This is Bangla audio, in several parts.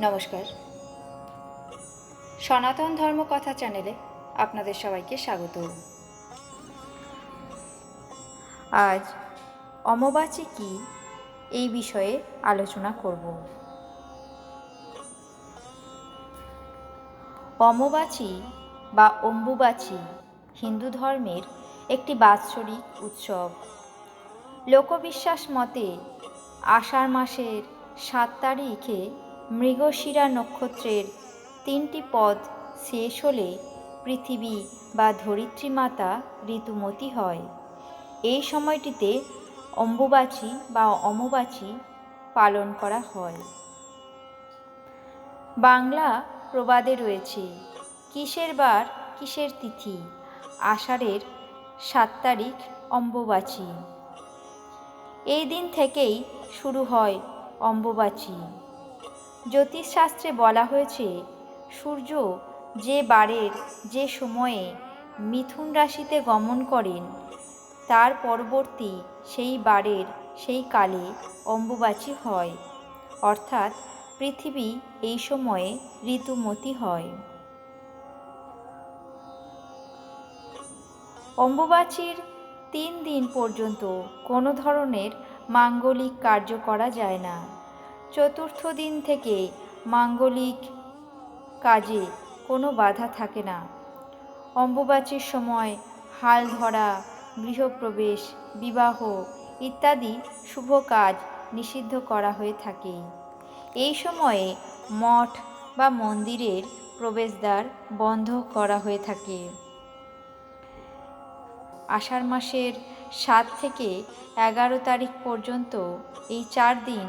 নমস্কার। সনাতন ধর্ম কথা চ্যানেলে আপনাদের সবাইকে স্বাগত। আজ অমবাচী কি এই বিষয়ে আলোচনা করব। অমবাচী বা অম্বুবাচী হিন্দু ধর্মের একটি বাৎসরিক উৎসব। লোকবিশ্বাস মতে আষাঢ় মাসের সাত তারিখে মৃগশিরা নক্ষত্রের তিনটি পদ শেষ হলে পৃথিবী বা ধরিত্রী মাতা ঋতুমতী হয়। এই সময়টিতে অম্বুবাচী বা অমবাচী পালন করা হয়। বাংলা প্রবাদে রয়েছে, কিসের বার কিসের তিথি? আষাঢ়ের সাত তারিখ অম্বুবাচী। এই দিন থেকেই শুরু হয় অম্বুবাচী। জ্যোতিষশাস্ত্রে বলা হয়েছে, সূর্য যে বারের যে সময়ে মিথুন রাশিতে গমন করেন, তার পরবর্তী সেই বারের সেই কালে অম্বুবাচী হয়। অর্থাৎ পৃথিবী এই সময়ে ঋতুমতী হয়। অম্বুবাচীর তিন দিন পর্যন্ত কোনো ধরনের মাঙ্গলিক কার্য করা যায় না। চতুর্থ দিন থেকে মাঙ্গলিক কাজে কোনো বাধা থাকে না। অম্বুবাচীর সময় হাল ধরা, গৃহপ্রবেশ, বিবাহ ইত্যাদি শুভ কাজ নিষিদ্ধ করা হয়ে থাকে। এই সময়ে মঠ বা মন্দিরের প্রবেশদ্বার বন্ধ করা হয়ে থাকে। আষাঢ় মাসের সাত থেকে এগারো তারিখ পর্যন্ত এই চার দিন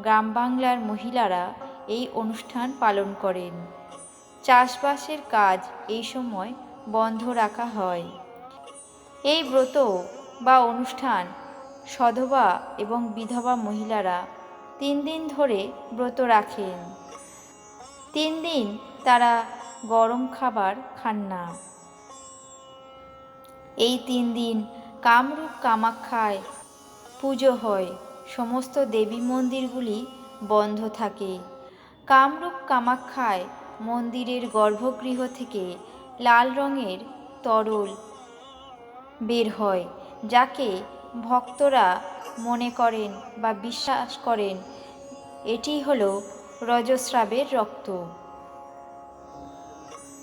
গ্রাম বাংলার মহিলারা এই অনুষ্ঠান পালন করেন। চাষবাসের কাজ এই সময় বন্ধ রাখা হয়। এই ব্রত বা অনুষ্ঠান সধবা এবং বিধবা মহিলারা তিন দিন ধরে ব্রত রাখেন। তিন দিন তারা গরম খাবার খান না। এই তিন দিন কামরূপ কামাখ্যায় পুজো হয়। সমস্ত দেবী মন্দিরগুলি বন্ধ থাকে। কামরূপ কামাখ্যায় মন্দিরের গর্ভগৃহ থেকে লাল রঙের তরল বের হয়, যাকে ভক্তরা মনে করেন বা বিশ্বাস করেন। এটি হল রজস্রাবের রক্ত।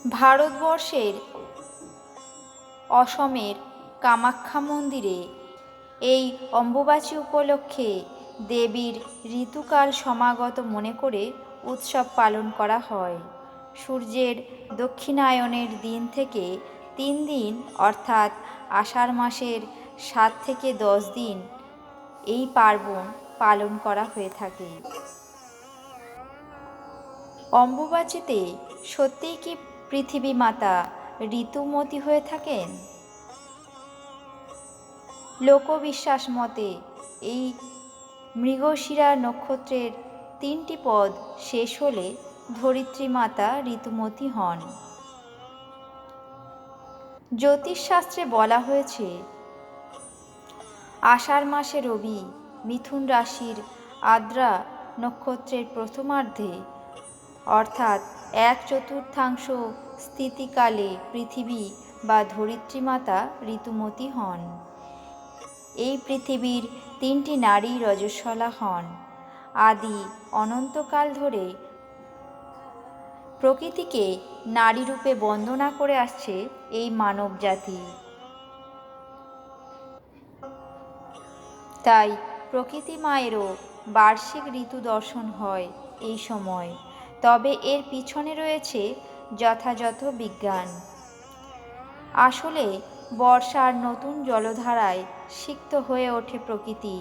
ভারতবর্ষের অসমের কামাখ্যা মন্দিরে এই অম্বুবাচী উপলক্ষে দেবীর ঋতুকাল সমাগত মনে করে উৎসব পালন করা হয়। সূর্যের দক্ষিণায়নের দিন থেকে তিন দিন, অর্থাৎ আষাঢ় মাসের সাত থেকে দশ দিন এই পার্বণ পালন করা হয়ে থাকে। অম্বুবাচীতে সত্যিই কি পৃথিবী মাতা ঋতুমতী হয়ে থাকেন? লোকবিশ্বাস মতে, এই মৃগশিরা নক্ষত্রের তিনটি পদ শেষ হলে ধরিত্রী মাতা ঋতুমতী হন। জ্যোতিষশাস্ত্রে বলা হয়েছে, আষাঢ় মাসে রবি মিথুন রাশির আদ্রা নক্ষত্রের প্রথমার্ধে, অর্থাৎ এক চতুর্থাংশ স্থিতিকালে পৃথিবী বা ধরিত্রী মাতা ঋতুমতী হন। এই পৃথিবীর তিনটি নারী রজস্বলা হন। আদি অনন্তকাল ধরে প্রকৃতিকে নারী রূপে বন্দনা করে আসছে এই মানব জাতি। তাই প্রকৃতি মায়েরও বার্ষিক ঋতু দর্শন হয় এই সময়। তবে এর পিছনে রয়েছে যথাযথ বিজ্ঞান। আসলে বর্ষার নতুন জলধারায় সিক্ত হয়ে ওঠে প্রকৃতি।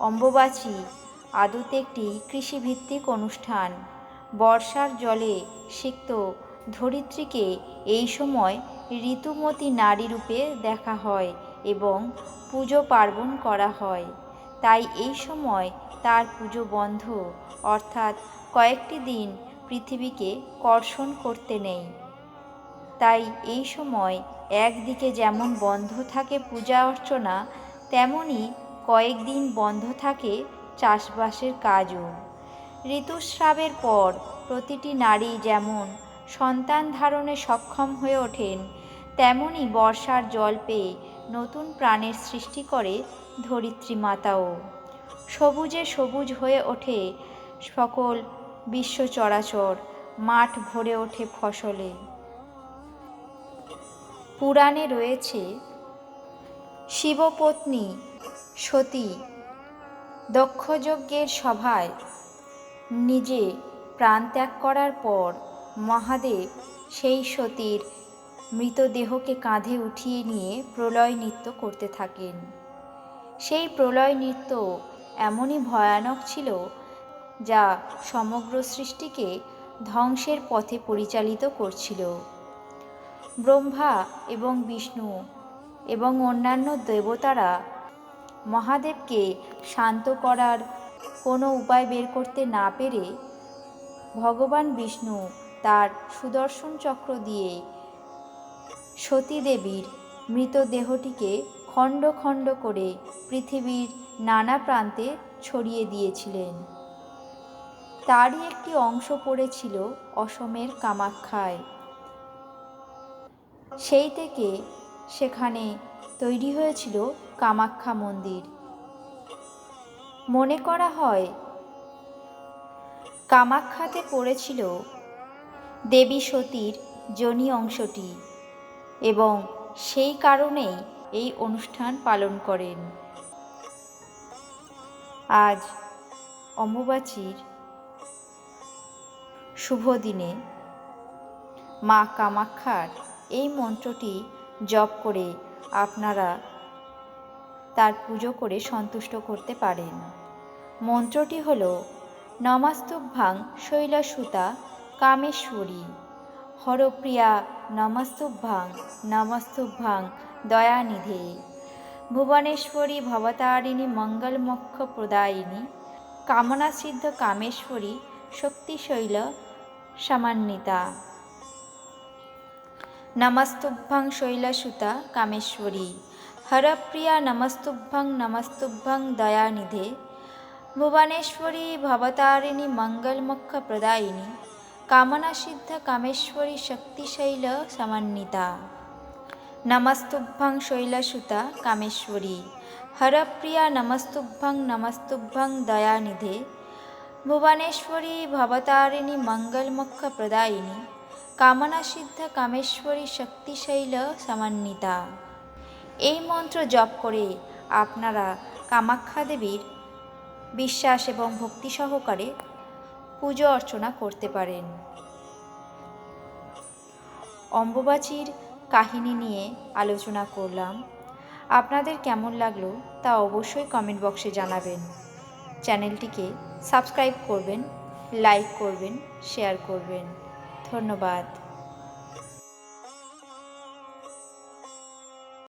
অম্বুবাচী আদতে একটি কৃষিভিত্তিক অনুষ্ঠান। বর্ষার জলে সিক্ত ধরিত্রীকে এই সময় ঋতুমতী নারী রূপে দেখা হয় এবং পুজো পার্বণ করা হয়। তাই এই সময় তার পুজো বন্ধ, অর্থাৎ কয়েকটি দিন পৃথিবীকে কর্ষণ করতে নেই। তাই এই সময় একদিকে যেমন বন্ধ থাকে পূজা অর্চনা তেমনই কয়েকদিন বন্ধ থাকে চাষবাসের কাজও। ঋতুস্রাবের পর প্রতিটি নারী যেমন সন্তান ধারণে সক্ষম হয়ে ওঠেন, তেমনি বর্ষার জল পেয়ে নতুন প্রাণের সৃষ্টি করে ধরিত্রী মাতাও। সবুজে সবুজ হয়ে ওঠে সকল বিশ্ব চরাচর, মাঠ ভরে ওঠে ফসলে। পুরাণে রয়েছে, শিবপত্নী, সতী, দক্ষযজ্ঞের সভায় নিজে প্রাণত্যাগ করার পর মহাদেব সেই সতীর মৃতদেহকে কাঁধে উঠিয়ে নিয়ে প্রলয় নৃত্য করতে থাকেন। সেই প্রলয় নৃত্য এমনই ভয়ানক ছিল যা সমগ্র সৃষ্টিকে ধ্বংসের পথে পরিচালিত করছিল। ব্রহ্মা এবং বিষ্ণু এবং অন্যান্য দেবতারা মহাদেবকে শান্ত করার কোনো উপায় বের করতে না পেরে ভগবান বিষ্ণু তার সুদর্শন চক্র দিয়ে সতী দেবীর মৃতদেহটিকে খণ্ড খণ্ড করে পৃথিবীর নানা প্রান্তে ছড়িয়ে দিয়েছিলেন। তারই একটি অংশ পড়েছিল অসমের কামাখ্যায়। সেই থেকে সেখানে তৈরি হয়েছিল কামাখ্যা মন্দির। মনে করা হয়, কামাখ্যাতে পড়েছিল দেবী সতীর যোনি অংশটি এবং সেই কারণেই এই অনুষ্ঠান পালন করেন। আজ অম্বুবাচীর শুভ দিনে মা কামাখ্যার এই মন্ত্রটি জপ করে আপনারা তার পুজো করে সন্তুষ্ট করতে পারেন। মন্ত্রটি হল, নমস্তুভ্যাং শৈলসুতা কামেশ্বরী। হরপ্রিয়া, নমস্তুভ্যাং নমস্তুভ্যাং দয়ানিধে। ভুবনেশ্বরী ভবতারিণী মঙ্গলমক্ষ প্রদায়িনী কামনাসিদ্ধ কামেশ্বরী শক্তিশৈল সামান্বিতা। নমস্তুভ্যং শৈলসুতা কামেশ্বরী হরপ্রিয়া নমস্তুভ্যং নমস্তুভ্যং দয়ানিধে ভুবনেশ্বরী ভবতারিণী মঙ্গলমুখ প্রদায়িনী কামনাসিদ্ধ কামেশ্বরী শক্তিশৈল সমন্বিতা নমস্তুভ্যং শৈলসুতা কামেশ্বরী হরপ্রিয়া নমস্তুভ্যং নমস্তুভ্যং দয়ানিধে ভুবনেশ্বরী ভবতারিণী মঙ্গলমুখ প্রদায়িনী কামনাসিদ্ধ কামেশ্বরী শক্তিশৈল সমন্বিতা। এই মন্ত্র জপ করে আপনারা কামাখ্যা দেবীর বিশ্বাস এবং ভক্তি সহকারে পুজো অর্চনা করতে পারেন। অম্বুবাচীর কাহিনী নিয়ে আলোচনা করলাম। আপনাদের কেমন লাগল তা অবশ্যই কমেন্ট বক্সে জানাবেন। চ্যানেলটিকে সাবস্ক্রাইব করবেন লাইক করবেন শেয়ার করবেন। ধন্যবাদ।